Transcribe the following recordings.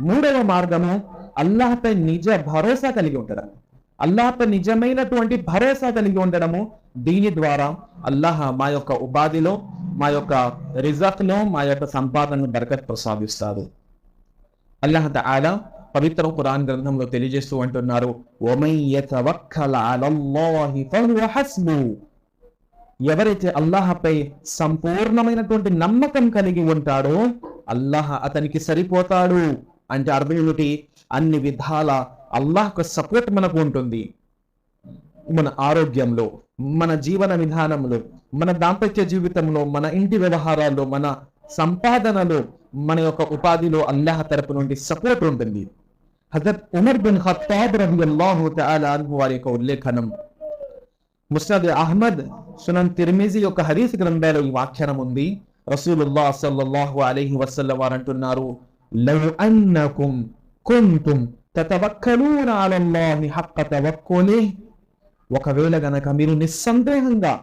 మూడవ మార్గము అల్లాహపై నిజ భరోసా కలిగి ఉండడం. అల్లాహపై నిజమైనటువంటి భరోసా కలిగి ఉండడము దీని ద్వారా అల్లాహ్ మా యొక్క ఉపాధిలో మా యొక్క రిజర్వ్లో మా యొక్క సంపాదనను బరకత్ ప్రసాదిస్తారు అల్లాహ తఆలా పవిత్ర ఖురాన్ గ్రంథంలో తెలియజేస్తూ అంటున్నారు ఎవరైతే అల్లాహపై సంపూర్ణమైనటువంటి నమ్మకం కలిగి ఉంటాడో అల్లాహ్ అతనికి సరిపోతాడు. అంటే అర్థం ఏమిటి? అన్ని విధాల అల్లాహ్ సపోర్ట్ మనకు ఉంటుంది. మన ఆరోగ్యంలో మన జీవన విధానంలో మన దాంపత్య జీవితంలో మన ఇంటి వ్యవహారాల్లో మన సంపాదనలో మన యొక్క ఉపాధిలో అల్లాహ్ తరపు నుండి సపోర్ట్ ఉంటుంది. హజరత్ ఉమర్ బిన్ ఖత్తాబ్ రలియల్లాహు తఆలా అన్హు వారి యొక్క ఉల్లేఖనం. ముస్నద్ అహ్మద్ సునన్ తిర్మిజీ యొక్క హరీస్ గ్రంథాలు ఈ వ్యాఖ్యానం ఉంది. రసూలుల్లాహ్ సల్లల్లాహు అలైహి వసల్లం వారు అంటున్నారు లౌ అన్నకుం కుంతుం తతవక్కలూన అలల్లాహి హక్క తవక్కులిహ్ ఒకవేళ గనక మీరు నిస్సందేహంగా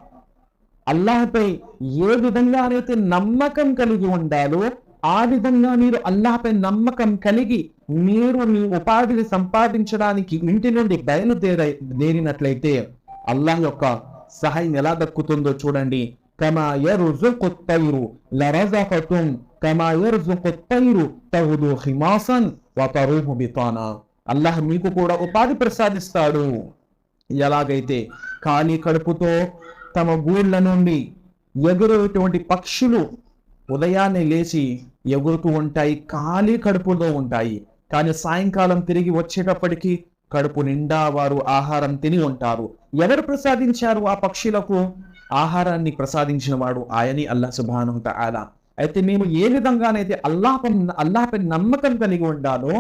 అల్లాహపై ఏ విధంగా నమ్మకం కలిగి ఉండాలో ఆ విధంగా మీరు అల్లాహపై నమ్మకం కలిగి మీరు మీ ఉపాధిని సంపాదించడానికి ఇంటి నుండి బయలుదేర దేరినట్లయితే అల్లాహ్ యొక్క సహాయం ఎలా దక్కుతుందో చూడండి. కమా ఎరు తైరు లరజకతుం కమా యర్జుకు తైరు తగుదు హిమాసన్ వ తరూహు బితానా అల్లాహ్ మీకు కూడా ఉపాధి ప్రసాదిస్తాడు. ఎలాగైతే ఖాళీ కడుపుతో తమ గూళ్ళ నుండి ఎగురేటువంటి పక్షులు ఉదయాన్నే లేచి ఎగురుతూ ఉంటాయి ఖాళీ కడుపులో ఉంటాయి. కానీ సాయంకాలం తిరిగి వచ్చేటప్పటికీ కడుపు నిండా వారు ఆహారం తిని ఉంటారు. ఎవరు ప్రసాదించారు ఆ పక్షులకు? ఆహారాన్ని ప్రసాదించిన వాడు ఆయని అల్లా సుబాను ఆలా అయితే మేము ఏ విధంగానైతే అల్లాహ అల్లాహపై నమ్మకం కలిగి ఉండాలో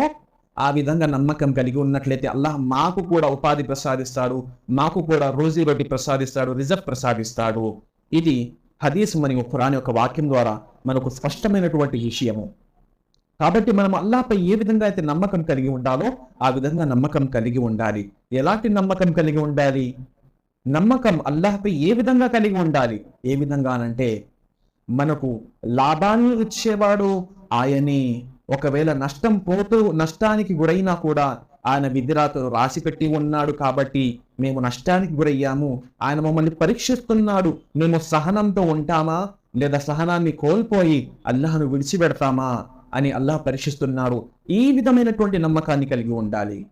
ఆ విధంగా నమ్మకం కలిగి ఉన్నట్లయితే అల్లాహ్ మాకు కూడా ఉపాధి ప్రసాదిస్తాడు మాకు కూడా రోజీ రోటి ప్రసాదిస్తాడు రిజర్వ్ ప్రసాదిస్తాడు. ఇది హదీస్ మరియు ఖురాన్ యొక్క వాక్యం ద్వారా మనకు స్పష్టమైనటువంటి విషయము. కాబట్టి మనం అల్లాహపై ఏ విధంగా అయితే నమ్మకం కలిగి ఉండాలో ఆ విధంగా నమ్మకం కలిగి ఉండాలి. ఎలాంటి నమ్మకం కలిగి ఉండాలి? నమ్మకం అల్లాహపై ఏ విధంగా కలిగి ఉండాలి? ఏ విధంగానంటే మనకు లాభాన్ని ఇచ్చేవాడు ఆయనే. ఒకవేళ నష్టం పోతూ నష్టానికి గురైనా కూడా ఆయన విధిరాతను రాసి పెట్టి ఉన్నాడు కాబట్టి మేము నష్టానికి గురయ్యాము. ఆయన మమ్మల్ని పరీక్షిస్తున్నాడు. మేము సహనంతో ఉంటామా? లేదా సహనాన్ని కోల్పోయి అల్లాహను విడిచిపెడతామా? అని అల్లాహ్ పరీక్షిస్తున్నాడు. ఈ విధమైనటువంటి నమ్మకాన్ని కలిగి ఉండాలి.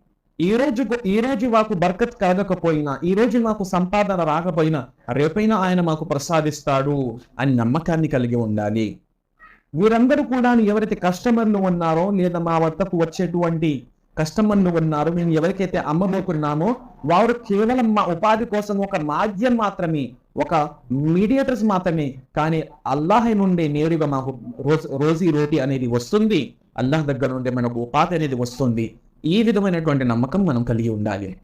ఈ రోజు ఈ రోజు మాకు బర్కత్ కలగకపోయినా ఈ రోజు మాకు సంపాదన రాకపోయినా రేపైనా ఆయన మాకు ప్రసాదిస్తాడు అని నమ్మకాన్ని కలిగి ఉండాలి. వీరందరూ కూడా ఎవరైతే కస్టమర్లు ఉన్నారో లేదా మా వద్దకు వచ్చేటువంటి కస్టమర్లు ఉన్నారో మేము ఎవరికైతే అమ్మబోకున్నామో వారు కేవలం మా ఉపాధి కోసం ఒక మాధ్యం మాత్రమే ఒక మీడియేటర్స్ మాత్రమే కానీ అల్లాహ్ నుండి నేరుగా మాకు రోజు రోజీ రోటీ అనేది వస్తుంది. అల్లాహ్ దగ్గర నుండి మనకు ఉపాధి అనేది వస్తుంది. ఈ విధమైనటువంటి నమ్మకం మనం కలిగి ఉండాలి.